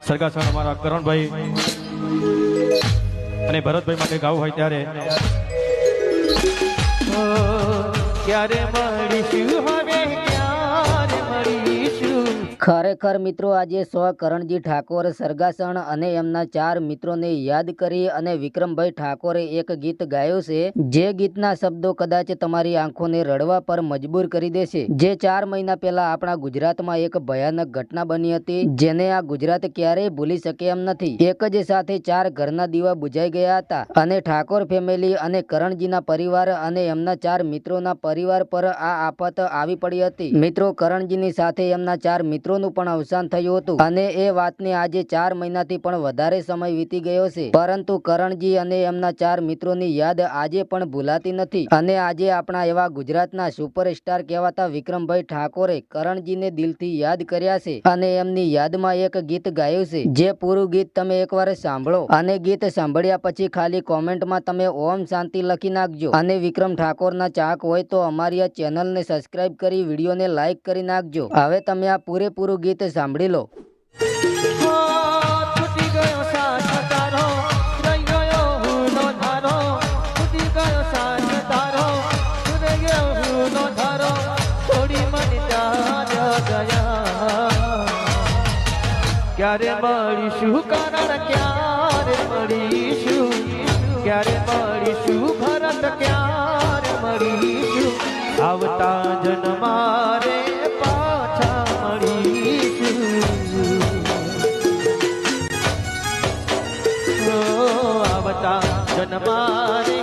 સરગાસણ અમારા કરણભાઈ અને ભરતભાઈ માટે ગાવું હોય ત્યારે. ક્યારે ખરેખર મિત્રો, આજે સો કરણજી ઠાકોર સરગાસણ અને એમના ચાર મિત્રોને યાદ કરી અને વિક્રમભાઈ ઠાકોરે એક ગીત ગાયું છે. જે ગીતના શબ્દો કદાચ તમારી આંખોને રડવા પર મજબૂર કરી દેશે. જે ચાર મહિના પહેલા આપણા ગુજરાતમાં એક ભયાનક ઘટના બની હતી, જેને આ ગુજરાત ક્યારેય ભૂલી શકે એમ નથી. એક જ સાથે ચાર ઘરના દીવા બુઝાઈ ગયા હતા અને ઠાકોર ફેમિલી અને કરણજીના પરિવાર અને એમના ચાર મિત્રોના પરિવાર પર આ આફત આવી પડી હતી. મિત્રો, કરણજીની સાથે એમના ચાર મિત્રોનું પણ અવસાન થયું હતું. અને એ વાતને આજે ચાર મહિનાથી પણ વધારે સમય વીતી ગયો છે. પરંતુ કરણજી અને એમના ચાર મિત્રોની યાદ આજે પણ ભૂલાતી નથી. અને આજે આપણા એવા ગુજરાતના સુપરસ્ટાર કહેવાતા વિક્રમભાઈ ઠાકોરે કરણજીને દિલથી યાદ કર્યા છે. અને એમની યાદમાં એક ગીત ગાયું છે. જે પૂરું ગીત તમે એકવાર સાંભળો. અને ગીત સાંભળ્યા પછી ખાલી કોમેન્ટમાં તમે ઓમ શાંતિ લખી નાખજો. અને વિક્રમ ઠાકોરના ચાક હોય તો અમારી આ ચેનલને સબસ્ક્રાઇબ કરી વિડીયોને લાઈક કરી નાખજો. હવે તમે આ પૂરેપૂરું ગીત સાંભળી લો. ક્યારે મળીશું? કારણ ક્યારે મળીશું? ક્યારે મળીશું? ભરત ક્યારે મળીશું? આવતા જન્મારે जन्मारे